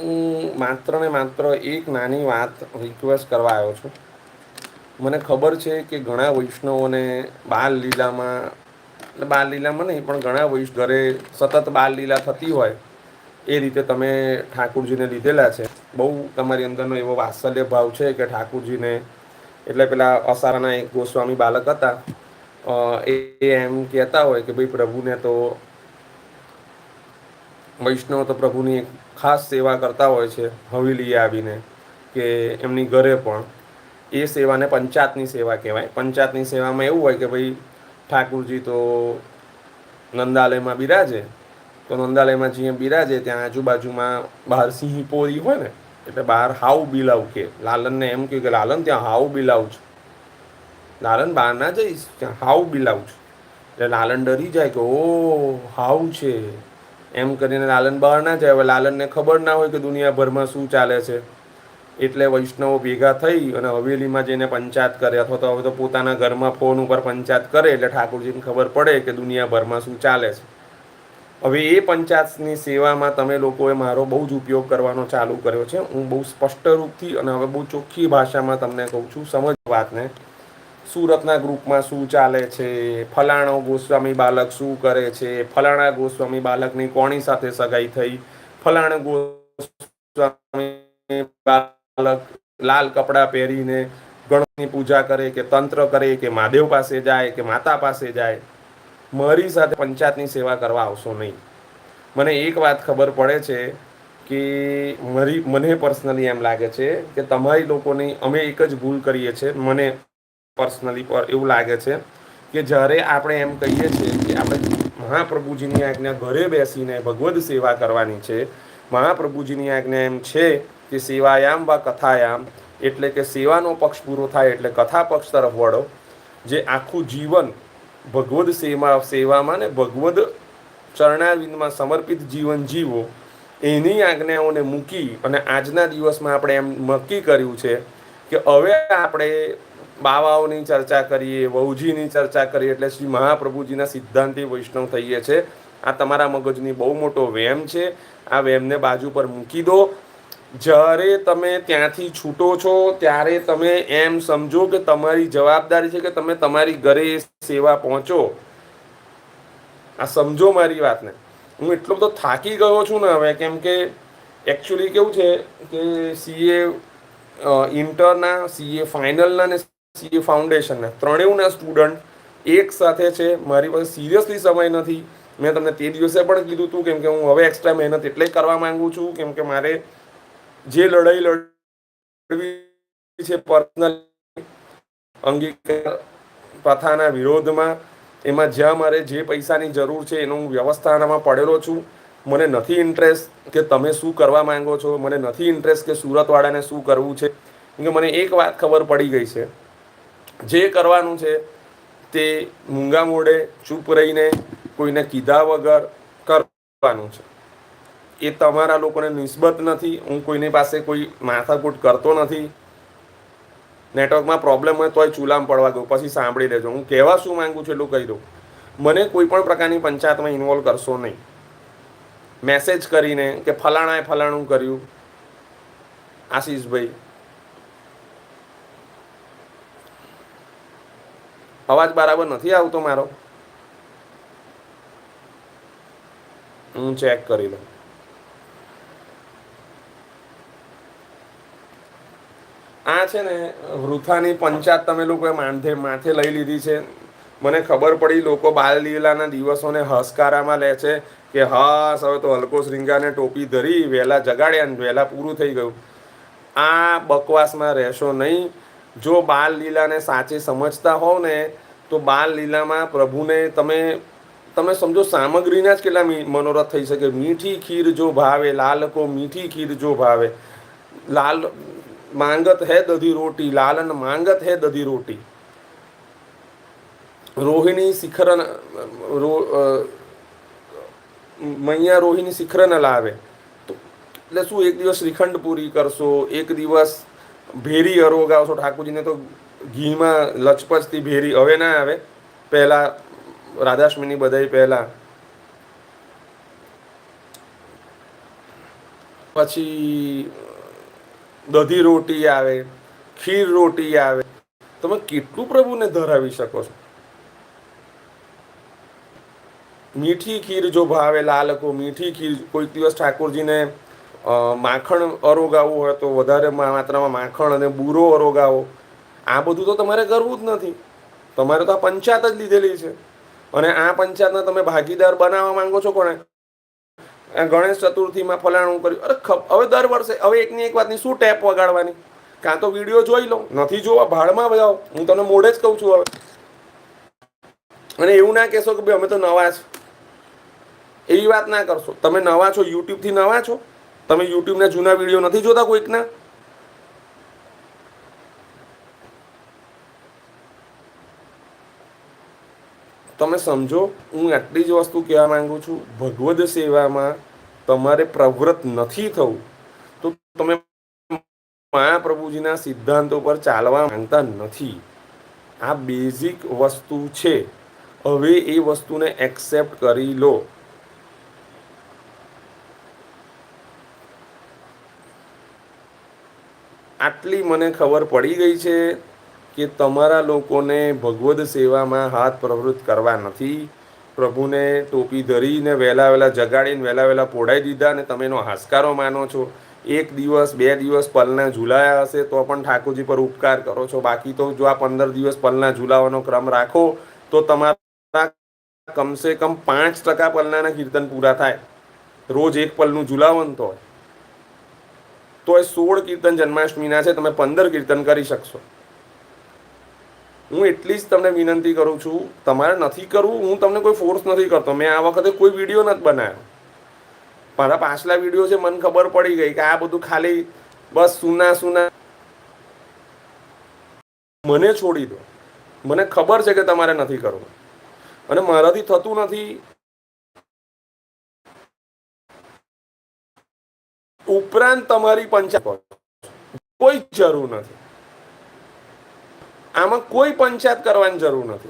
હું માત્ર ને માત્ર એક નાની વાત રિક્વેસ્ટ કરવા આવ્યો છું. મને ખબર છે કે ઘણા વૈષ્ણવોને બાલ લીલામાં, એટલે બાલ લીલામાં નહીં, પણ ઘણા વૈષ્ણ ઘરે સતત બાલ લીલા થતી હોય, એ રીતે તમે ઠાકુરજીને લીધેલા છે. બહુ તમારી અંદરનો એવો વાત્સલ્ય ભાવ છે કે ઠાકુરજીને, એટલે પેલા અસારાના એક ગોસ્વામી બાલક હતા એ એમ કહેતા હોય કે ભાઈ પ્રભુને તો વૈષ્ણવ તો પ્રભુની ખાસ સેવા કરતા હોય છે હવેલીએ આવીને, કે એમની ઘરે પણ. એ સેવાને પંચાયતની સેવા કહેવાય. પંચાયતની સેવામાં એવું હોય કે ભાઈ ઠાકુરજી તો નંદાલયમાં બિરાજે, તો નંદાલયમાં જ્યાં બિરાજે ત્યાં આજુબાજુમાં બહાર સિંહ પોરી હોય ને, એટલે બહાર હાવ બિલાવ કે. લાલનને એમ કહ્યું કે લાલન, ત્યાં હાવ બિલાવ છે. લાલન બહાર ના જઈશ, ત્યાં હાવ બિલાવ છું. એટલે લાલન ડરી જાય કે ઓ હાવ છે. એમ કરીને લાલન બહાર ના જાય. હવે લાલનને ખબર ના હોય કે દુનિયાભરમાં શું ચાલે છે. એટલે વૈષ્ણવો ભેગા થઈ અને હવેલીમાં જઈને પંચાયત કરે અથવા તો હવે તો પોતાના ઘરમાં ફોન ઉપર પંચાયત કરે એટલે ઠાકોરજીને ખબર પડે કે દુનિયાભરમાં શું ચાલે છે. હવે એ પંચાયતની સેવામાં તમે લોકોએ મારો બહુ જ ઉપયોગ કરવાનો ચાલુ કર્યો છે. હું બહુ સ્પષ્ટ રૂપથી અને હવે બહુ ચોખ્ખી ભાષામાં તમને કહું છું, સમજ વાતને સુરતના ગ્રુપમાં શું ચાલે છે? ફલાણો ગોસ્વામી બાલક શું કરે છે? ફલાણા ગોસ્વામી બાલકની કોણી સાથે સગાઈ થઈ? ફલાણ ગોસ્વામી બાલક લાલ કપડાં પહેરીને ગણની પૂજા કરે કે તંત્ર કરે કે મહાદેવ પાસે જાય કે માતા પાસે જાય? મારી સાથે પંચાયતની સેવા કરવા આવશો નહીં. મને એક વાત ખબર પડે છે કે મારી, મને પર્સનલી એમ લાગે છે કે તમારી લોકોની અમે એક જ ભૂલ કરીએ છીએ. મને પર્સનલી પર એવું લાગે છે કે જ્યારે આપણે એમ કહીએ છીએ કે આપણે મહાપ્રભુજીની આજ્ઞા ઘરે બેસીને ભગવદ્ સેવા કરવાની છે, મહાપ્રભુજીની આજ્ઞા એમ છે કે સેવાયામ વા કથાયામ, એટલે કે સેવાનો પક્ષ પૂરો થાય એટલે કથા પક્ષ તરફ વળો, જે આખું જીવન ભગવદ સેવા, સેવામાં ને ભગવદ ચરણાવિંદમાં સમર્પિત જીવન જીવો, એની આજ્ઞાઓને મૂકી અને આજના દિવસમાં આપણે એમ નક્કી કર્યું છે કે હવે આપણે બાવાઓની ચર્ચા કરીએ, વહુજીની ચર્ચા કરીએ, એટલે શ્રી મહાપ્રભુજીના સિદ્ધાંતિ વૈષ્ણવ થઈએ છે. આ તમારા મગજની બહુ મોટો વેમ છે. આ વેમને બાજુ પર મૂકી દો. જ્યારે તમે ત્યાંથી છૂટો છો, ત્યારે તમે એમ સમજો કે તમારી જવાબદારી છે કે તમે તમારી ઘરે સેવા પહોંચો. આ સમજો મારી વાતને. હું એટલો બધો થાકી ગયો છું ને હવે, કેમ કે એકચ્યુઅલી કેવું છે કે સીએ ઇન્ટરના સીએ ફાઇનલના ને સીએ ફાઉન્ડેશનના ત્રણેયના સ્ટુડન્ટ એક સાથે છે. મારી પાસે સિરિયસલી સમય નથી. મેં તમને તે દિવસે પણ કીધું હતું કેમ કે હું હવે એક્સ્ટ્રા મહેનત એટલે કરવા માંગુ છું. કેમ કે મારે જે લડાઈ લડવી છે પર્સનલ અંગીકાર પ્રથાના વિરોધમાં, એમાં જ્યાં મારે જે પૈસાની જરૂર છે એનું હું વ્યવસ્થાનામાં પડેલો છું. મને નથી ઇન્ટરેસ્ટ કે તમે શું કરવા માંગો છો. મને નથી ઇન્ટરેસ્ટ કે સુરતવાળાને શું કરવું છે. કેમ કે મને એક વાત ખબર પડી ગઈ છે. જે કરવાનું છે તે મૂંગા મોડે ચૂપ રહીને કોઈને કીધા વગર કરવાનું છે. એ તમારા લોકોને નિસ્બત નથી, હું કોઈની પાસે કોઈ માથાકૂટ કરતો નથી. નેટવર્કમાં પ્રોબ્લેમ હોય તોય ચૂલામ પડવા દો, પછી સાંભળી લેજો. હું કહેવા શું માંગુ છું એટલું કહી દઉં. મને કોઈ પણ પ્રકારની પંચાયતમાં ઇન્વોલ્વ કરશો નહીં. મેસેજ કરીને કે ફલાણાએ ફલાણું કર્યું. આશીષભાઈ અવાજ બરાબર નથી આવતો મારો. હું ચેક કરી લઉં. આ છે ને, વૃથાની પંચાયત તમે લોકોએ માથે માથે લઈ લીધી છે. મને ખબર પડી લોકો બાલ લીલાના દિવસોને હસકારામાં લે છે કે, હસ, હવે તો હલકો શ્રીંગાને ટોપી ધરી વહેલા જગાડ્યા ને વહેલા પૂરું થઈ ગયું. આ બકવાસમાં રહેશો નહીં. જો બાલ લીલાને સાચે સમજતા હોવ ને, તો બાલ લીલામાં પ્રભુને તમે તમે સમજો સામગ્રીના જ કેટલા મનોરથ થઈ શકે. મીઠી ખીર જો ભાવે, લાલ કો મીઠી ખીર જો ભાવે. લાલ માંગત હે દધી રોટી, લાલન માંગત હે દધી રોટી. રોહિણી શિખરન, રો મૈયા રોહિણી શિખર ન લાવે એટલે શું એક દિવસ શ્રીખંડ પૂરી કરશો, એક દિવસ ભેરી અરોગાવશો ઠાકોરજીને તો ઘીમાં લચપચતી ભેરી હવે ના આવે. પહેલાં રાધાશ્મીની બધાય પહેલાં. પછી દધી રોટી આવે, ખીર રોટી આવે. તમે કેટલું પ્રભુને ધરાવી શકો છો? મીઠી ખીર જો ભાવે લાલકો મીઠી ખીર, કોઈક દિવસ ઠાકોરજીને માખણ અરોગાવવું હોય તો વધારે માત્રામાં માખણ અને બૂરો અરોગાવો. આ બધું તો તમારે કરવું જ નથી. તમારે તો આ પંચાયત જ લીધેલી છે. અને આ પંચાયતના તમે ભાગીદાર બનાવવા માંગો છો કોને? ગણેશ ચતુર્થીમાં ફલાણું કર્યું. અરે ખબ હવે દર વર્ષે, હવે એકની એક વાતની શું ટેપ વગાડવાની? કાં તો વીડિયો જોઈ લો નથી જોવા, ભાડમાં જાઓ હું તમને મોઢે જ કહું છું હવે. અને એવું ના કહેશો કે ભાઈ અમે તો નવા છે એવી વાત ના કરશો. તમે નવા છો, યુટ્યુબથી નવા છો? તમે યુટ્યુબના જૂના વીડિયો નથી જોતા કોઈકના? તમે સમજો, હું આટલી જ વસ્તુ કહેવા માંગુ છું, ભગવદ સેવામાં તમારે પ્રવૃત્ત નથી થવું. તો તમે મહાપ્રભુજીના સિદ્ધાંતો પર ચાલવા માંગતા નથી. આ બેઝિક વસ્તુ છે. હવે એ વસ્તુને એક્સેપ્ટ કરી લો. આટલી મને ખબર પડી ગઈ છે કે તમારા લોકોને ભગવદ્ સેવામાં હાથ પ્રવૃત્ત કરવા નથી. પ્રભુને ટોપી ધરીને વહેલા વહેલા જગાડીને વહેલા વહેલા પોડાઈ દીધા અને તમે એનો હાશકારો માનો છો. એક દિવસ, બે દિવસ પલના ઝૂલાયા હશે તો પણ ઠાકોરજી પર ઉપકાર કરો છો. બાકી તો જો આ પંદર દિવસ પલના ઝૂલાવાનો ક્રમ રાખો તો તમારા કમસે કમ પાંચ ટકા પલનાના કીર્તન પૂરા થાય. રોજ એક પલનું ઝૂલાવન તો. તો એ સોળ કીર્તન જન્માષ્ટમીના છે, તમે પંદર કીર્તન કરી શકશો. હું એટલી જ તમને વિનંતી કરું છું, તમારે નથી કરવું, હું તમને કોઈ ફોર્સ નથી કરતો. મેં આ વખતે કોઈ વીડિયો નથી બનાવ્યો. મારા પાછલા વીડિયો છે, મને ખબર પડી ગઈ કે આ બધું ખાલી બસ સુના સુના. મને છોડી દો. મને ખબર છે કે તમારે નથી કરવું. અને મારાથી થતું નથી. ઉપરાંત તમારી પંચાયત કોઈ જરૂર નથી. આમાં કોઈ પંચાયત કરવાની જરૂર નથી.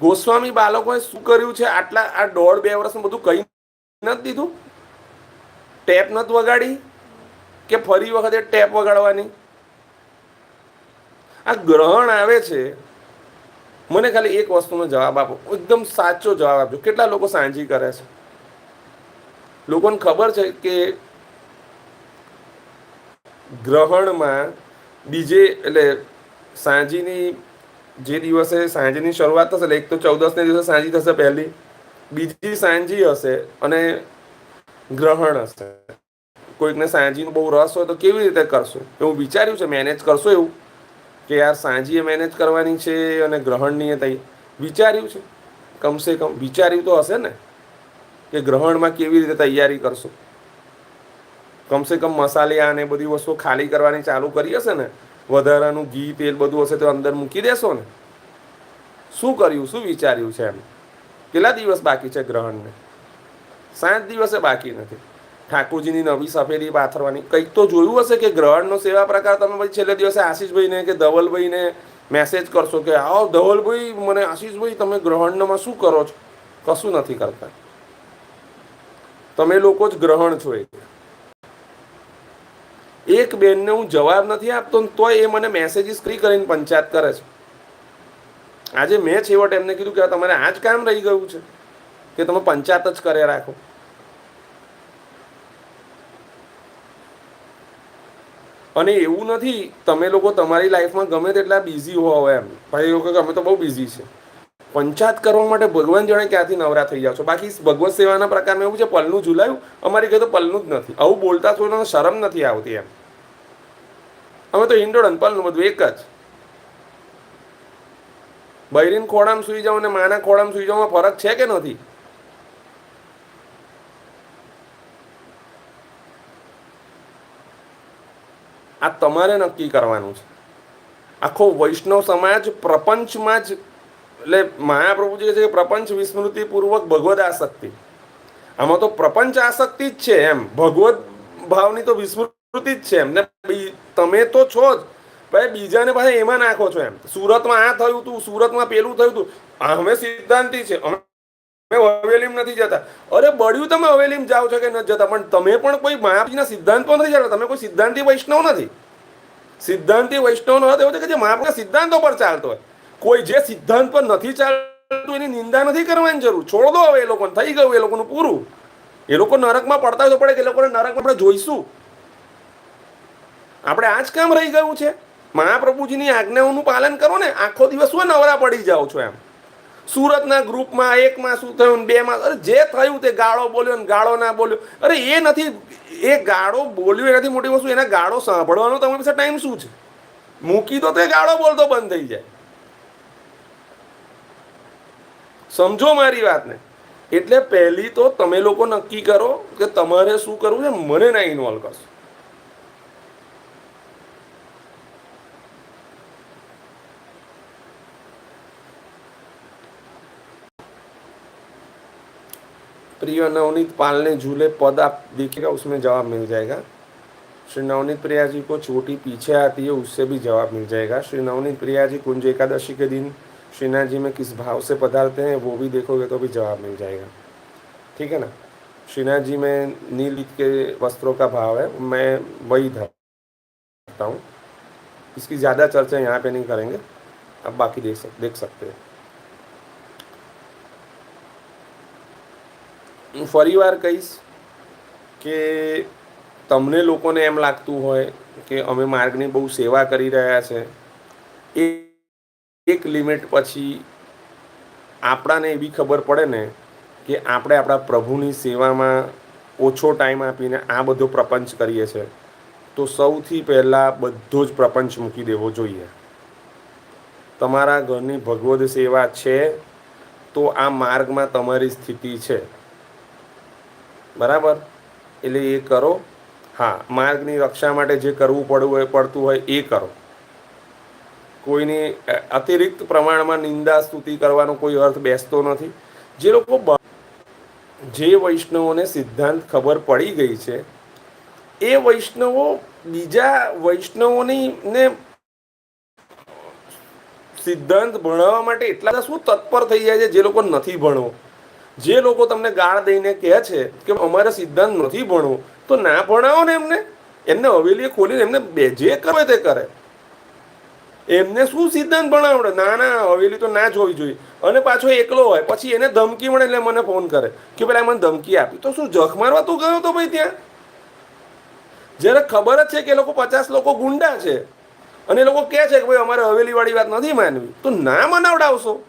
ગોસ્વામી બાળકોએ શું કર્યું છે? આટલા, આ દોઢ બે વર્ષમાં બધું કઈ નથી દીધું? ટેપ નથી વગાડી? કે ફરી વખતે ટેપ વગાડવાની? આ ગ્રહણ આવે છે. મને ખાલી એક વસ્તુનો જવાબ આપો. એકદમ સાચો જવાબ આપજો. કેટલા લોકો સાંજી કરે છે? લોકોને ખબર છે કે ગ્રહણમાં બીજે એટલે સાંજીની જે દિવસે સાંજની શરૂઆત થશે, એટલે એક તો ચૌદસને દિવસે સાંજી થશે પહેલી, બીજી સાંજી હશે અને ગ્રહણ હશે. કોઈકને સાંજીનો બહુ રસ હોય તો કેવી રીતે કરશો? એવું વિચાર્યું છે? મેનેજ કરશો એવું? કે યાર સાંજીએ મેનેજ કરવાની છે અને ગ્રહણની તઈ વિચાર્યું છે? કમસે કમ વિચાર્યું તો હશે ને? કે ગ્રહણમાં કેવી રીતે તૈયારી કરશો? કમસે કમ મસાલિયા અને બધી વસ્તુઓ ખાલી કરવાની ચાલુ કરી હશે ને, વધારાનું ઘી, તેલ બધું હશે તો અંદર મૂકી દેશો ને. શું કર્યું? શું વિચાર્યું છે એમ? કેટલા દિવસ બાકી છે ગ્રહણને? સાત દિવસે બાકી નથી. ઠાકોરજીની નવી સફેદી પાથરવાની. કંઈક તો જોયું હશે કે ગ્રહણનો સેવા પ્રકાર તમે પછી છેલ્લે દિવસે આશીષભાઈને કે ધવલભાઈને મેસેજ કરશો કે, આવો ધવલભાઈ, મને આશીષભાઈ, તમે ગ્રહણમાં શું કરો છો? કશું નથી કરતા. તમે લોકો જ ગ્રહણ છો એક એક બેનને હું જવાબ નથી આપતો ને તોય એ મને મેસેજીસ ફ્રી કરીને પંચાયત કરે છે. આજે મેં છેવટ એમને કીધું કે તમારે આ જ કામ રહી ગયું છે, કે તમે પંચાયત જ કરે રાખો. અને એવું નથી, તમે લોકો તમારી લાઈફમાં ગમે તેટલા બિઝી હોવ એમ. ભાઈ કે અમે તો બહુ બિઝી છે. પંચાયત કરવા માટે ભગવાન જાણે ક્યાંથી નવરા થઈ જાવ છો? બાકી ભગવત સેવાના પ્રકારમાં એવું છે, પલનું ઝુલાયું. અમારી ઘરે તો પલનું જ નથી. આવું બોલતા છો શરમ નથી આવતી એમ. અમે તો હિંડોળન પલનું બધું એક જ. બૈરીન ખોડામાં સુઈ જાવ અને માના ખોડામાં સુઈ જાવ ફરક છે કે નથી? આ તમારે નક્કી કરવાનું છે. આખો વૈષ્ણવ સમાજ પ્રપંચમાં જ એટલે મહાપ્રભુજી કહે છે પ્રપંચ વિસ્મૃતિ પૂર્વક ભગવદ આસક્તિ. આમાં તો પ્રપંચ આસક્તિ જ છે એમ. ભગવદ ભાવની તો વિસ્મૃતિ જ છે એમ. ને તમે તો છો જ. ભાઈ બીજાને પાછા એમાં નાખો છો એમ. સુરતમાં આ થયું તું, સુરતમાં પેલું થયું હતું અમે સિદ્ધાંતિ છે. અમે હવેલીમ નથી જતા. અરે બળ્યું તમે હવેલીમ જાઓ છો કે નથી જતા. પણ તમે પણ કોઈ મહાપ્રભુના સિદ્ધાંત નથી જતા તમે કોઈ સિદ્ધાંતિ વૈષ્ણવ નથી. સિદ્ધાંતિ વૈષ્ણવનો અર્થ એવો છે કે જે મહાપ્રભુના સિદ્ધાંતો પર ચાલતો હોય. કોઈ જે સિદ્ધાંત પર નથી ચાલતું, એની નિંદા નથી કરવાની જરૂર. છોડ દો હવે એ લોકોને, થઈ ગયું એ લોકોનું પૂરું. એ લોકો નરકમાં પડતા હોય તો પડે કે એ લોકોને નરકમાં આપણે જોઈશું. આપણે આ જ કામ રહી ગયું છે? મહાપ્રભુજીની આજ્ઞાઓનું પાલન કરો ને, આખો દિવસ શું નવરા પડી જાઓ છો એમ. સુરતના ગ્રુપમાં એકમાં શું થયું બે બેમાં, અરે જે થયું તે ગાળો બોલ્યો ને, ગાળો ના બોલ્યો. અરે એ નથી, એ ગાળો બોલ્યો એનાથી મોટી વસ્તુ, એના ગાળો સાંભળવાનો તમારી પાસે ટાઈમ શું છે? મૂકી દો તો ગાળો બોલતો બંધ થઈ જાય. સમજો મારી વાતને એટલે પહેલી તો તમે લોકો નક્કી કરો કે તમારે શું કરવું છે મને ના ઇન્વોલ્વ કરશો प्रिय नवनीत पाल ने झूले पद आप देखिएगा उसमें जवाब मिल जाएगा श्री नवनीत प्रिया जी को चोटी पीछे आती है उससे भी जवाब मिल जाएगा श्री नवनीत प्रिया जी कुंज एकादशी के दिन श्रीनाथ जी में किस भाव से पधारते हैं वो भी देखोगे तो भी जवाब मिल जाएगा ठीक है ना श्रीनाथ जी में नील के वस्त्रों का भाव है मैं वही धरता हूँ इसकी ज़्यादा चर्चा यहाँ पे नहीं करेंगे अब बाकी देख सक देख सकते हैं હું ફરીવાર કહીશ કે તમને લોકોને એમ લાગતું હોય કે અમે માર્ગની બહુ સેવા કરી રહ્યા છે એ એક લિમિટ પછી આપણાને એવી ખબર પડે ને કે આપણે આપણા પ્રભુની સેવામાં ઓછો ટાઈમ આપીને આ બધો પ્રપંચ કરીએ છીએ તો સૌથી પહેલાં બધો જ પ્રપંચ મૂકી દેવો જોઈએ. તમારા ઘરની ભગવદ સેવા છે, તો આ માર્ગમાં તમારી સ્થિતિ છે. બરાબર? એટલે એ કરો. હા, માર્ગની રક્ષા માટે જે કરવું પડવું પડતું હોય, એ કરો. કોઈની અતિરિક્ત પ્રમાણમાં નિંદા સ્તુતિ કરવાનો કોઈ અર્થ બેસતો નથી. જે લોકો જે વૈષ્ણવોને સિદ્ધાંત ખબર પડી ગઈ છે, એ વૈષ્ણવો બીજા વૈષ્ણવોની ને સિદ્ધાંત ભણાવવા માટે એટલા બધા શું તત્પર થઈ જાય છે જે લોકો નથી ભણવો. જે લોકો તમને ગાળ દઈને કહે છે કે અમારે સિદ્ધાંત નથી ભણવું, તો ના ભણાવો ને એમને. એમને હવેલીએ ખોલીને એમને બે જે કરે તે કરે. એમને શું સિદ્ધાંત ભણાવડે? ના ના હવેલી તો ના જ હોવી જોઈએ. અને પાછો એકલો હોય, પછી એને ધમકી મળે એટલે મને ફોન કરે. કે પેલા મને ધમકી આપી. તો શું, જખ મારવા તું ગયો તો ભાઈ ત્યાં? જ્યારે ખબર જ છે કે એ લોકો પચાસ લોકો ગુંડા છે. અને એ લોકો કહે છે કે ભાઈ, અમારે હવેલી વાળી વાત નથી માનવી. તો ના મનાવડાવશો?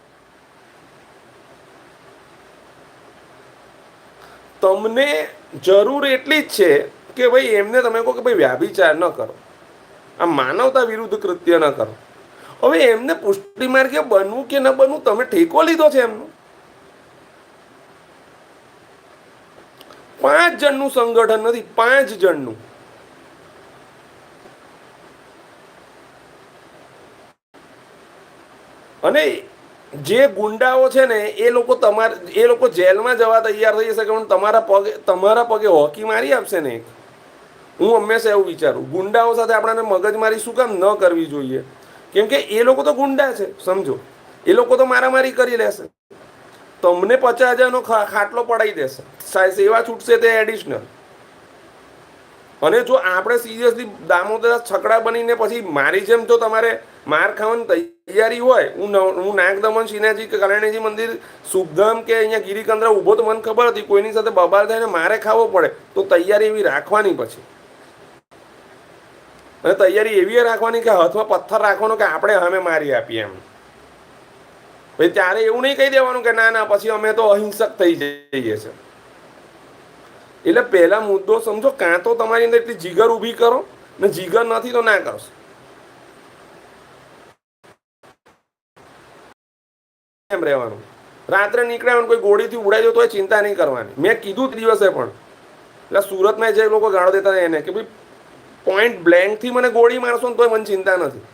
તમને જરૂર એટલી જ છે કે ભાઈ, એમને તમે કહો કે ભાઈ, વ્યાભિચાર ન કરો. આ માનવતા વિરુદ્ધ કૃત્ય ન કરો. હવે એમને પુષ્ટિ માર્ગે બનવું કે ન બનવું, તમે ઠેકો લીધો છે એમનો. પાંચ જણનું સંગઠન નથી, પાંચ જણનું. અને જે ગુંડાઓ છે ને, એ લોકો તમારે, એ લોકો જેલમાં જવા તૈયાર થઈ જશે કે તમારા પગે તમારા પગે હોકી મારી આપશે ને હું હંમેશા એવું વિચારું. ગુંડાઓ સાથે આપણાને મગજમારી શું કામ ન કરવી જોઈએ? કેમ કે એ લોકો તો ગુંડા છે, સમજો. એ લોકો તો મારામારી કરી લેશે. તમને પચાસ હજારનો ખાટલો પડાવી દેશે. સાહેબ, સેવા છૂટશે તે એડિશનલ અને જો આપણે સિરિયસલી દામોદર છકડા બનીને પછી મારી જેમ જો તમારે માર ખાવાની તૈયારી હોય, હું હું નાગદમન સિંહાજી કે કલ્યાણીજી મંદિર શુભધામ કે અહીંયા ગિરિકંદ્રા ઊભો તો મને ખબર હતી, કોઈની સાથે બબાલ થાય ને મારે ખાવો પડે, તો તૈયારી એવી રાખવાની પછી. અને તૈયારી એવી રાખવાની કે હાથમાં પથ્થર રાખવાનો કે આપણે અમે મારી આપીએ એમ. પછી ત્યારે એવું નહીં કહી દેવાનું કે ના ના, પછી અમે તો અહિંસક થઈ જઈએ છે એટલે પહેલા મુદ્દો સમજો, કાં તો તમારી અંદર એટલી જીગર ઊભી કરો, ને જીગર નથી તો ના કરશો. એમ રહેવાનું. રાત્રે નીકળ્યા કોઈ ગોળીથી ઉડાઈ તો ચિંતા નહીં કરવાની. મેં કીધું દિવસે પણ. એટલે સુરતમાં જે લોકો ગાળો દેતા એને કે ભાઈ પોઈન્ટ બ્લેન્કથી મને ગોળી મારશો ને તોય મને ચિંતા નથી.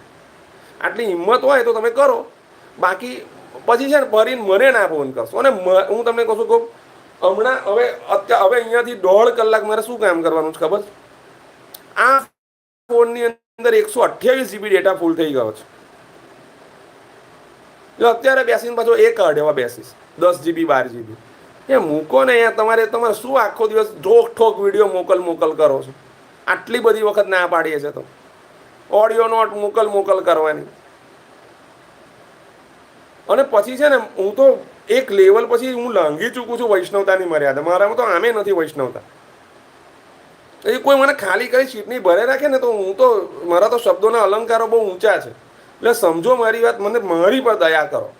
આટલી હિંમત હોય તો તમે કરો. બાકી પછી છે ને ભરીને મને ના ફોન કરશો. અને હું તમને કહું છું કહું હમણાં હવે અત્યારે હવે અહીંયાથી દોઢ કલાક મારે શું કામ કરવાનું છે ખબર આ ફોનની અંદર એકસો અઠ્યાવીસ જીબી ડેટા ફૂલ થઈ ગયો છે. જો અત્યારે બેસીને પાછો એક અઢેવા બેસીશ. દસ જીબી બાર જીબી એ મૂકો ને અહીંયા તમારે તમારે શું આખો દિવસ ઢોક ઠોક વીડિયો મોકલ મોકલ કરો છો? આટલી બધી વખત ના પાડીએ છે તો. ઓડિયો નોટ મોકલ મોકલ કરવાની. અને પછી છે ને, હું તો એક લેવલ પછી હું લાંઘી ચૂકું છું વૈષ્ણવતાની મર્યાદા. મારામાં તો આમે નથી વૈષ્ણવતા. એ કોઈ મને ખાલી કરી સીટની ભરે રાખે ને તો હું તો, મારા તો શબ્દોના અલંકારો બહુ ઊંચા છે. એટલે સમજો મારી વાત, મને મારી પર દયા કરો.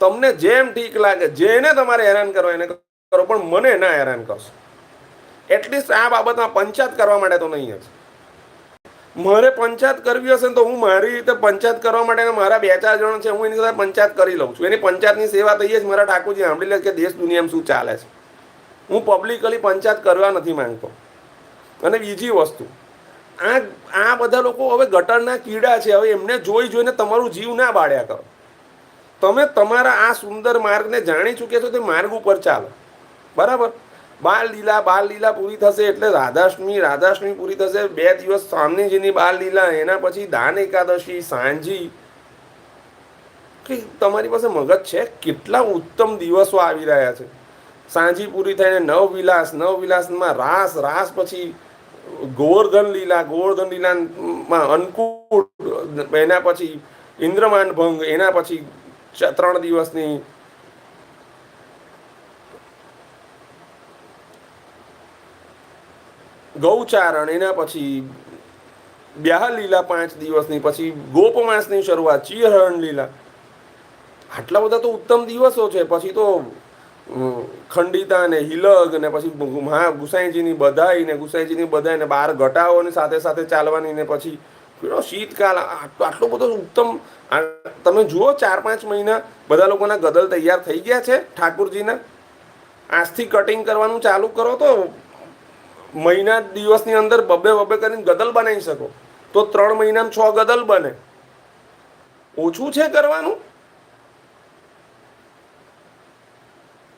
તમને જેમ ઠીક લાગે, જેને તમારે હેરાન કરો, એને કરો, પણ મને ના હેરાન કરશો. એટલીસ્ટ આ બાબતમાં પંચાયત કરવા માટે તો નહીં જ. મારે પંચાયત કરવી હશે તો હું મારી રીતે પંચાયત કરવા માટે મારા બે ચાર જણ છે, હું એની સાથે પંચાયત કરી લઉં છું. એની પંચાયતની સેવા થઈ જ મારા ઠાકોરજી સાંભળી લે કે દેશ દુનિયામાં શું ચાલે છે. હું પબ્લિકલી પંચાયત કરવા નથી માંગતો. અને બીજી વસ્તુ, આ આ બધા લોકો હવે ગટરના કીડા છે. હવે એમને જોઈ જોઈને તમારું જીવ ના બાળ્યા કરો. તમે તમારા આ સુંદર માર્ગને જાણી ચૂક્યા છો તે માર્ગ ઉપર ચાલો. બરાબર? બાલ લીલા બાલ લીલા પૂરી થશે એટલે રાધાષ્ટમી રાધાષ્ટમી પૂરી થશે. બે દિવસ સ્વામીજીની બાલ લીલા એના પછી દાન એકાદશી, સાંજી. કે તમારી પાસે મગજ છે? કેટલા ઉત્તમ દિવસો આવી રહ્યા છે. સાંજી પૂરી થઈને નવ વિલાસ નવ વિલાસમાં રાસ રાસ પછી ગોવર્ધન લીલા, ગોવર્ધન લીલામાં અન્નકૂટ, એના પછી ઇન્દ્રમાન ભંગ એના પછી ત્રણ દિવસની ગૌચારણ, એના પછી બ્યાહ લીલા પાંચ દિવસની, પછી ગોપમાસની શરૂઆત, ચિહરણ લીલા. આટલા બધા તો ઉત્તમ દિવસો છે. પછી તો ખંડિતા ને હિલગ ને પછી મહા, ગુસાઈજીની બધાઈ ને, ગુસાઈજીની બધાઈ ને બાર ઘટાઓની સાથે સાથે ચાલવાની ને પછી શીતકાલ આટલો બધો ઉત્તમ તમે જુઓ ચાર પાંચ મહિના બધા લોકોના ગદલ તૈયાર થઈ ગયા છે ઠાકુરજીના. આજથી કટિંગ કરવાનું ચાલુ કરો તો મહિના દિવસની અંદર બબે બબે કરીને ગદલ બનાવી શકો. તો ત્રણ મહિનામાં છ ગદલ બને. ઓછું છે કરવાનું?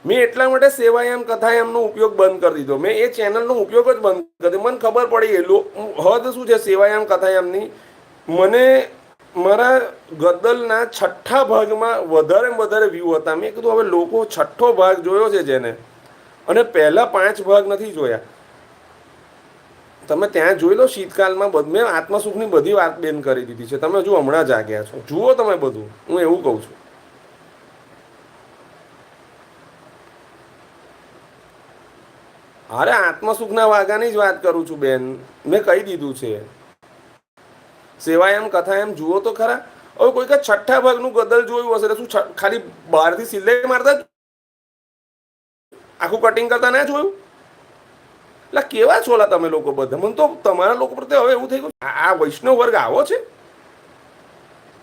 મેં એટલા માટે સેવાયામ, કથાયામનો ઉપયોગ બંધ કરી દીધો. મેં એ ચેનલનો ઉપયોગ જ બંધ કરી મને ખબર પડી એ હદ શું છે સેવાયામ, કથાયામની? મને મારા ગદલના છઠ્ઠા ભાગમાં વધારે વધારે વ્યૂ હતા. મેં કીધું, હવે લોકો છઠ્ઠો ભાગ જોયો છે જેને. અને પહેલાં પાંચ ભાગ નથી જોયા. તમે ત્યાં જોઈ લો, શીતકાલમાં બધ મેં આત્મસુખની બધી વાત બેન કરી દીધી છે. તમે હજુ હમણાં જાગ્યા છો. જુઓ તમે બધું. હું એવું કહું છું. અરે આત્મસુખના વાગાની જ વાત કરું છું બેન. મેં કહી દીધું છે. સેવાય એમ કથા એમ જુઓ તો ખરા. હવે કોઈક છઠ્ઠા ભાગનું ગદલ જોયું હશે શું ખાલી બહારથી સિલાઈ મારતા આખું કટિંગ કરતા ના જોયું? એટલે કેવા છોલા તમે લોકો બધા? મને તો તમારા લોકો પ્રત્યે હવે એવું થઈ ગયું આ વૈષ્ણવ વર્ગ આવો છે?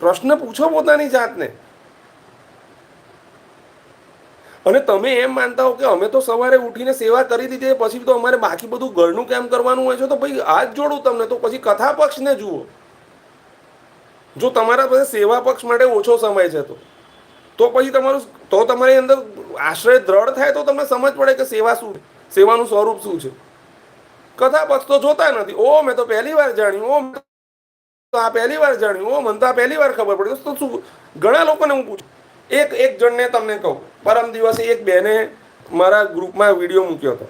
પ્રશ્ન પૂછો પોતાની જાતને. અને તમે એમ માનતા હો કે અમે તો સવારે ઉઠીને સેવા કરી દીધી, પછી તો અમારે બાકી બધું ઘરનું કેમ કરવાનું હોય છે, તો ભાઈ હાથ જોડું તમને તો પછી કથા પક્ષને જુઓ. જો તમારા પાસે સેવા પક્ષ માટે ઓછો સમય છે તો. તો પછી તમારું તો તમારી અંદર આશ્રય દ્રઢ થાય તો તમને સમજ પડે કે સેવા શું સેવાનું સ્વરૂપ શું છે? કથા પક્ષ તો જોતા નથી. ઓ, મેં તો પહેલી વાર જાણ્યું. ઓ તો આ પહેલી વાર જાણ્યું. ઓ, મને તો આ પહેલી વાર ખબર પડી. તો શું? ઘણા લોકોને હું પૂછું. એક એક જણને તમને કહું. પરમ દિવસે એક બેને મારા ગ્રુપમાં વીડિયો મૂક્યો હતો.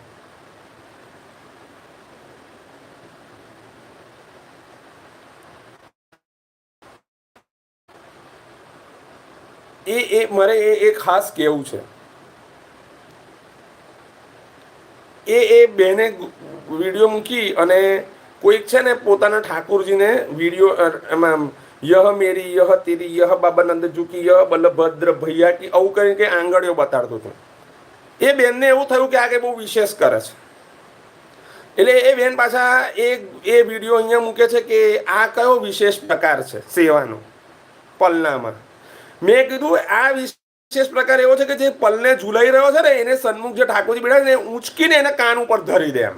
એ એ, મારે એ ખાસ કહેવું છે. એ એ બેને વીડિયો મૂકી અને કોઈક છે ને પોતાના ઠાકોરજીને વીડિયો એમાં યહ મેરી, યહ તેરી, યહ બાબાનંદ જુકી યહ બલભદ્ર ભૈયા કી, આવું કરીને કંઈ આંગળીઓ બતાડતો હતો. એ બેનને એવું થયું કે આ કંઈ બહુ વિશેષ કરે છે. એટલે એ બેન પાછા એ એ વીડિયો અહીંયા મૂકે છે કે આ કયો વિશેષ પ્રકાર છે સેવાનો, પલનામાં. મેં કીધું આ વિશેષ પ્રકાર એવો છે કે જે પલને ઝુલાઈ રહ્યો છે ને, એને સન્મુખ જે ઠાકોરજી બેઠા છે એને કાન ઉપર ધરી દે એમ.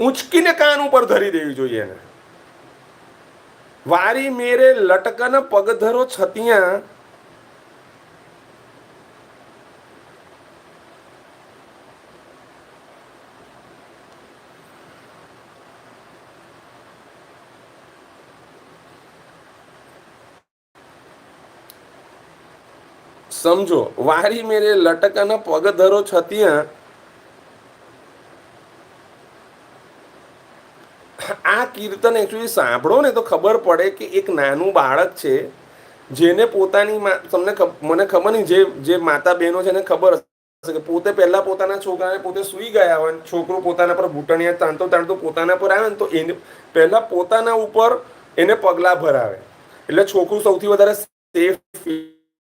ઊંચકીને કાન ઉપર ધરી દેવી જોઈએ એને. વારી મેરે લટકન પગધરો છતિયા સમજો, વારી મેરે લટકાના પગ ધરો છતિયા. આ કીર્તન એકચ્યુઅલી સાંભળો ને તો ખબર પડે કે એક નાનું બાળક છે, જેને પોતાની તમને મને ખબર નહીં, જે જે માતા બહેનો છે એને ખબર હશે કે પોતે પહેલા પોતાના છોકરાને પોતે સૂઈ ગયા હોય છોકરો પોતાના પર ઘૂંટણિયા તાંતો તાંતો પોતાના પર આવે ને તો એને, પહેલા પોતાના ઉપર એને પગલા ભરાવે. એટલે છોકરું સૌથી વધારે સેફ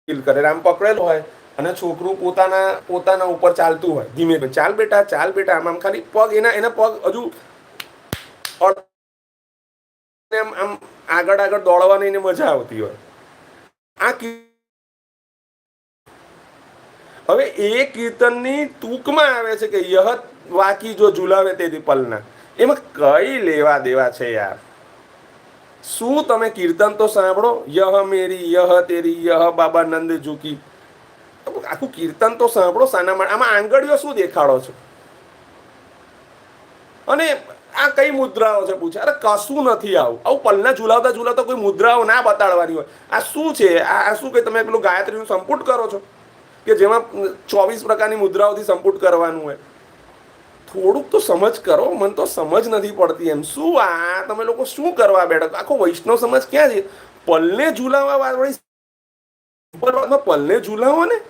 ફીલ કરે આમ પકડેલો હોય અને છોકરું પોતાના પોતાના ઉપર ચાલતું હોય. ધીમે ચાલ બેટા ચાલ બેટા, આમ આમ ખાલી પગ, એના એના પગ હજુ આમ આમ આગળ આગળ દોડવાની એને મજા આવતી હોય. આ હવે એ કીર્તનની ટૂંકમાં આવે છે કે યહ વાકી જો ઝુલાવે તેથી પલના એમાં કઈ લેવા દેવા છે યાર? શું તમે કીર્તન તો સાંભળો? યહ મેરી, યહ તેરી, યહ બાબા નંદ જુકી આખું કીર્તન તો સાંભળો સાના આમાં આંગળીઓ શું દેખાડો છો? અને આ કઈ મુદ્રાઓ છે પૂછે? અરે કશું નથી આવું. આવું પલના ઝુલાવતા ઝુલાવતા કોઈ મુદ્રાઓ ના બતાડવાની હોય. આ શું છે? આ શું કે તમે પેલું ગાયત્રીનું સંપુટ કરો છો? કે જેમાં ચોવીસ પ્રકારની મુદ્રાઓથી સંપુટ કરવાનું હોય. થોડુંક તો સમજ કરો, મને તો સમજ નથી પડતી એમ. શું આ તમે લોકો શું કરવા બેઠા આખો વૈષ્ણવ સમજ ક્યાં છે? પલને ઝુલાવવા વાળી વાતમાં પલને ઝુલાવો ને.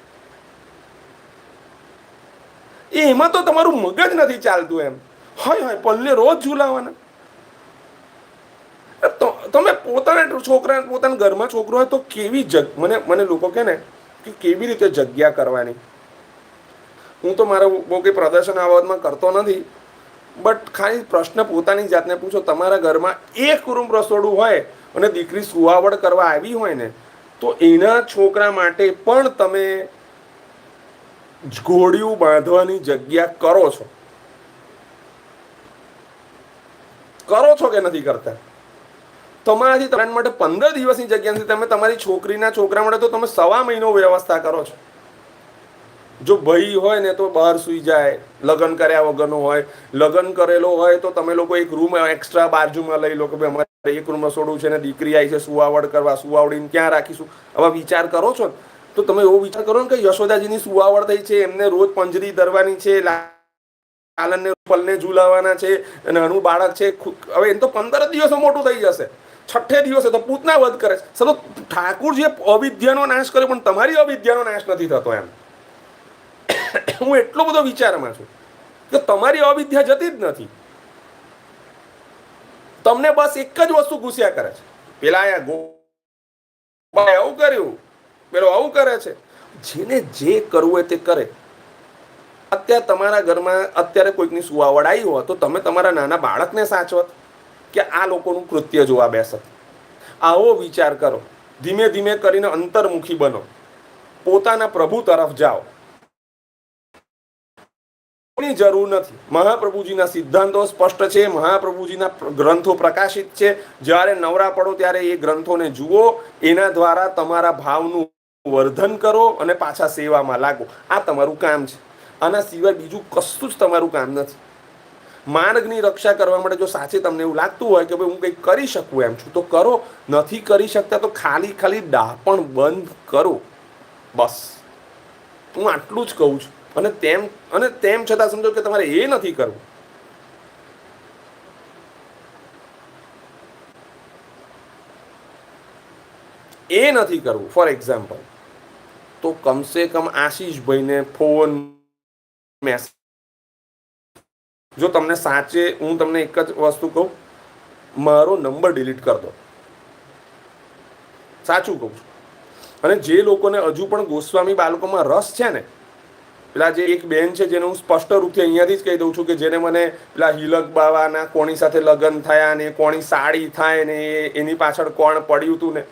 એ એમાં તો તમારું મગજ નથી ચાલતું એમ. હોય હોય પલને રોજ ઝુલાવાના. તો, તમે પોતાના છોકરા, પોતાના ઘરમાં છોકરો હોય તો કેવી જગ, મને મને લોકો કહે ને કે કેવી રીતે જગ્યા કરવાની? હું તો મારા બહુ કંઈ પ્રદર્શન આ બાબતમાં કરતો નથી. બટ ખાલી પ્રશ્ન પોતાની જાતને પૂછો, તમારા ઘરમાં એક રૂમ રસોડું હોય અને દીકરી સુવાવડ કરવા આવી હોય ને, તો એના છોકરા માટે પણ તમે ઘોડિયું બાંધવાની જગ્યા કરો છો. કરો છો કે નથી કરતા? તમારાથી તમારા માટે પંદર દિવસની જગ્યાથી તમે તમારી છોકરીના છોકરા માટે તો તમે સવા મહિનો વ્યવસ્થા કરો છો. જો ભાઈ હોય ને તો બહાર સૂઈ જાય, લગ્ન કર્યા વગરનો હોય. લગ્ન કરેલો હોય તો તમે લોકો એક રૂમ એક્સ્ટ્રા બાજુમાં લઈ લો કે ભાઈ અમારે એક રૂમ રસોડું છે ને દીકરી આવી છે, સુવાવડ કરવા, સુવાવડીને ક્યાં રાખીશું? આવા વિચાર કરો છો ને? તો તમે એવો વિચાર કરો ને કે યશોદાજીની સુવાવડ થઈ છે, એમને રોજ પંજરી ધરવાની છે લાલનને પલને ઝૂલાવાના છે, અને નાનું બાળક છે હવે એમ તો પંદર જ દિવસો મોટું થઈ જશે. છઠ્ઠે દિવસે તો પૂતના વધ કરે છે. ઠાકુર ઠાકુરજીએ અવિદ્યાનો નાશ કર્યો, પણ તમારી અવિદ્યાનો નાશ નથી થતો એમ. હું એટલો બધો વિચારમાં છું કે તમારી અવિદ્યા જતી જ નથી. તમને બસ એક જ વસ્તુ ઘૂસ્યા કરે છે. પેલા અહીંયા ગો આવું કર્યું, પેલો આવું કરે છે. જેને જે કરવું હોય તે કરે. અત્યારે તમારા ઘરમાં અત્યારે કોઈકની સુવાવડ આવી હોય તો તમે તમારા નાના બાળકને સાચવત કે આ લોકોનું કૃત્ય જોવા બેસત આવો વિચાર કરો. ધીમે ધીમે કરીને અંતર્મુખી બનો. પોતાના પ્રભુ તરફ જાઓ. ની જરૂર નથી. મહાપ્રભુજીના સિદ્ધાંતો સ્પષ્ટ છે, મહાપ્રભુજીના ગ્રંથો પ્રકાશિત છે. જ્યારે નવરા પડો ત્યારે એ ગ્રંથોને જુઓ, એના દ્વારા તમારા ભાવનું વર્ધન કરો અને પાછા સેવામાં લાગો. આ તમારું કામ છે. આના સિવાય બીજું કશું જ તમારું કામ નથી. માર્ગની રક્ષા કરવા માટે જો સાચે તમને એવું લાગતું હોય કે ભાઈ હું કંઈક કરી શકું એમ છું, તો કરો. નથી કરી શકતા તો ખાલી ખાલી ડાપણ બંધ કરો. બસ. હું આટલું જ કહું છું. અને તેમ અને તેમ છતાં સમજો કે તમારે એ નથી કરવું. એ નથી કરવું. ફોર એક્ઝામ્પલ તો કમસે કમ આશીષભાઈને ફોન મેસેજ જો તમને સાચે હું તમને એક જ વસ્તુ કહું, મારો નંબર ડિલીટ કરી દો. સાચું કહું છું. અને જે લોકોને હજુ પણ ગોસ્વામી બાળકોમાં રસ છે ને પેલા જે એક બેન છે જેને હું સ્પષ્ટ રૂપે અહીંયાથી જ કહી દઉં છું કે જેને મને પેલા હિલક બાવાના, કોની સાથે લગ્ન થયા ને, કોની સાડી થાય ને એની પાછળ કોણ પડ્યું હતું ને,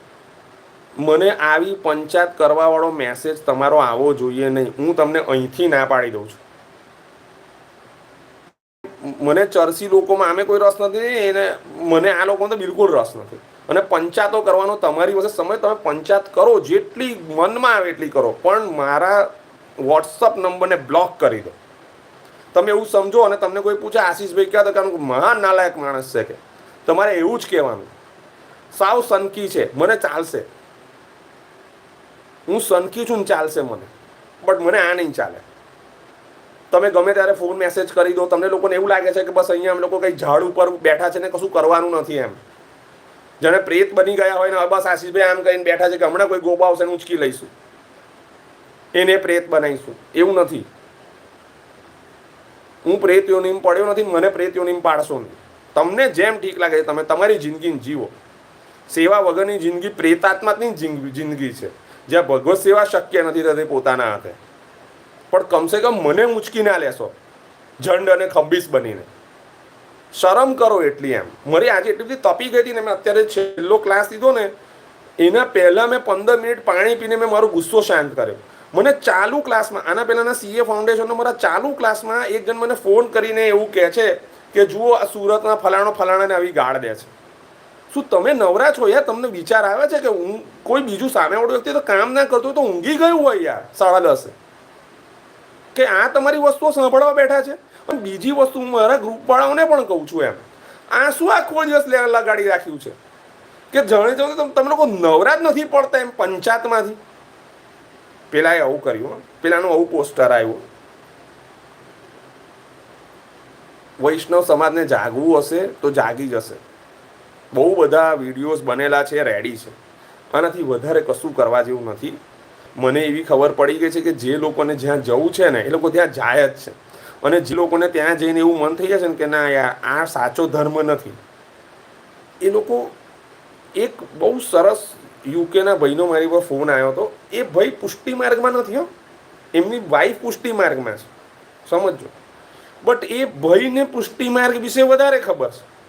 મને આવી પંચાયત કરવાવાળો મેસેજ તમારો આવવો જોઈએ નહીં. હું તમને અહીંથી ના પાડી દઉં છું. મને ચરસી લોકોમાં આમે કોઈ રસ નથી એને મને આ લોકોમાં તો બિલકુલ રસ નથી. અને પંચાયતો કરવાનો તમારી પાસે સમય, તમે પંચાયત કરો, જેટલી મનમાં આવે એટલી કરો. પણ મારા વોટ્સઅપ નંબરને બ્લોક કરી દો. તમે એવું સમજો અને તમને કોઈ પૂછે આશીષભાઈ ક્યાં કારણ મહાન નાલાયક માણસ છે કે. તમારે એવું જ કહેવાનું. સાવ સનકી છે. મને ચાલશે. હું સનકી છું ને ચાલશે મને. બટ મને આ નહીં ચાલે. તમે ગમે ત્યારે ફોન મેસેજ કરી દો. તમને લોકોને એવું લાગે છે કે બસ અહીંયા અમે લોકો કંઈ ઝાડ ઉપર બેઠા છે ને કશું કરવાનું નથી એમ. જાણે પ્રેત બની ગયા હોય ને, બસ આશીષભાઈ આમ કહીને બેઠા છે કે હમણાં કોઈ ગોબા આવશે ને ઉચકી લઈશું. એને પ્રેત બનાવીશું. એવું નથી. હું પ્રેત યોનિમ પડ્યો નથી મને પ્રેતીઓ યોનિમ પાડશો નહીં. તમને જેમ ઠીક લાગે તમે તમારી જિંદગી જીવો. સેવા વગરની જિંદગી પ્રેતાત્માની જિંદગી છે. જ્યાં ભગવત સેવા શક્ય નથી થતી પોતાના હાથે. પણ કમસે કમ મને ઉંચકી ના લેશો. ઝંડ અને ખંભીસ બનીને. શરમ કરો એટલી એમ. મારી આજે એટલી બધી તપી ગઈ હતી ને મેં અત્યારે છેલ્લો ક્લાસ લીધો ને, એના પહેલાં મેં પંદર મિનિટ પાણી પીને મેં મારો ગુસ્સો શાંત કર્યો. મને ચાલુ ક્લાસમાં, આના પહેલાંના સીએ ફાઉન્ડેશનનો મારા ચાલુ ક્લાસમાં એક જણ મને ફોન કરીને એવું કહે છે કે, જુઓ, આ સુરતના ફલાણો ફલાણાને આવી ગાળ દે છે. શું તમે નવરા છો યાર? તમને વિચાર આવે છે કે હું કોઈ બીજું સામેવાળું વ્યક્તિ તો કામ ના કરતો તો ઊંઘી ગયું હોય યાર સાડા દસે. કે આ તમારી વસ્તુઓ સાંભળવા બેઠા છે? અને બીજી વસ્તુ હું મારા ગ્રુપવાળાઓને પણ કહું છું એમ. આ શું આખો દિવસ લગાડી રાખ્યું છે? કે જાણે જાણે તમે લોકો નવરા જ નથી પડતા એમ પંચાયતમાંથી. પેલાએ આવું કર્યું. પેલાનું આવું પોસ્ટર આવ્યું. વૈષ્ણવ સમાજને જાગવું હશે તો જાગી જશે. બહુ બધા વિડીયોઝ બનેલા છે રેડી છે. આનાથી વધારે કશું કરવા જેવું નથી. મને એવી ખબર પડી ગઈ છે કે જે લોકોને જ્યાં જવું છે ને, એ લોકો ત્યાં જાય જ છે. અને જે લોકોને ત્યાં જઈને એવું મન થઈ જશે ને કે ના યાર, આ સાચો ધર્મ નથી. એ લોકો એક બહુ સરસ યુકેના ભાઈનો મારી પર ફોન આવ્યો હતો. એ ભાઈ પુષ્ટિ માર્ગમાં નથી હો. એમની વાઈફ પુષ્ટિ માર્ગમાં છે. સમજો બટ એ ભાઈને પુષ્ટિ માર્ગ વિશે વધારે ખબર છે.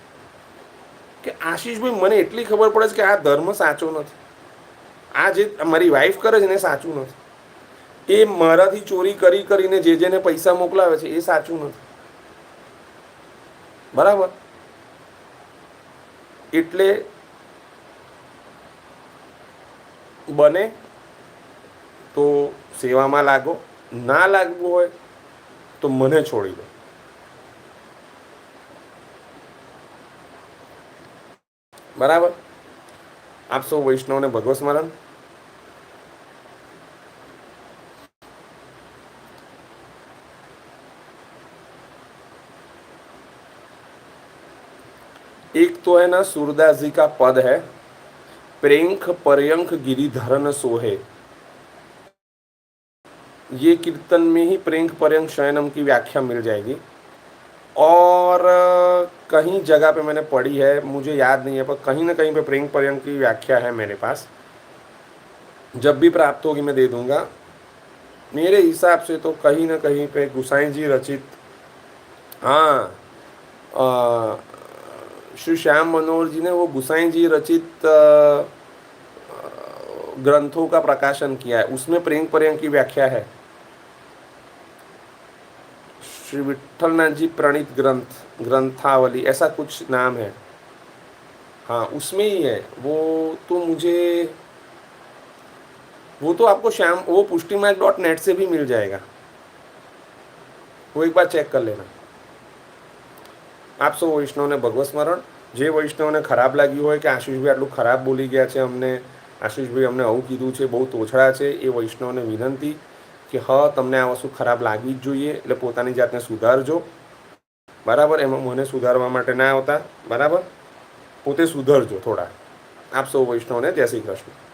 કે આશીષભાઈ, મને એટલી ખબર પડે છે કે આ ધર્મ સાચો નથી. આ જે મારી વાઈફ કરે છે ને સાચું નથી. એ મારાથી ચોરી કરી કરીને જે જેને પૈસા મોકલાવે છે એ સાચું નથી. બરાબર? એટલે બને તો સેવામાં લાગો ના લાગવું હોય તો મને છોડી દો બરાબર આપ સૌ વૈષ્ણવને ભગવત સ્મરણ एक तो है ना सूरदास जी का पद है प्रेंख पर्यंक गिरिधरन सोहे ये कीर्तन में ही प्रेंख पर्यंक शयनम की व्याख्या मिल जाएगी। और कहीं जगह पे मैंने पढ़ी है, मुझे याद नहीं है, पर कहीं ना कहीं पे प्रेंख पर्यंक की व्याख्या है मेरे पास। जब भी प्राप्त होगी मैं दे दूँगा। मेरे हिसाब से तो कहीं ना कहीं पे गुसाई जी रचित हाँ श्री श्याम मनोहर जी ने वो गुसाई जी रचित ग्रंथों का प्रकाशन किया है। उसमें प्रेम पर्यंक की व्याख्या है। श्री विठलनाथ जी प्रणीत ग्रंथ ग्रंथावली ऐसा कुछ नाम है हाँ उसमें ही है वो तो मुझे वो तो आपको श्याम वो पुष्टि मार्ग डॉट नेट से भी मिल जाएगा वो एक बार चेक कर लेना આપ સૌ વૈષ્ણવને ભગવત સ્મરણ જે વૈષ્ણવને ખરાબ લાગ્યું હોય કે આશીષભાઈ આટલું ખરાબ બોલી ગયા છે અમને આશીષભાઈ અમને આવું કીધું છે બહુ તોછડા છે એ વૈષ્ણવને વિનંતી કે હ, તમને આ વસ્તુ ખરાબ લાગવી જ જોઈએ, એટલે પોતાની જાતને સુધારજો. બરાબર? એમાં મને સુધારવા માટે ના આવતા. બરાબર? પોતે સુધરજો થોડા. આપ સૌ વૈષ્ણવને જય શ્રી કૃષ્ણ.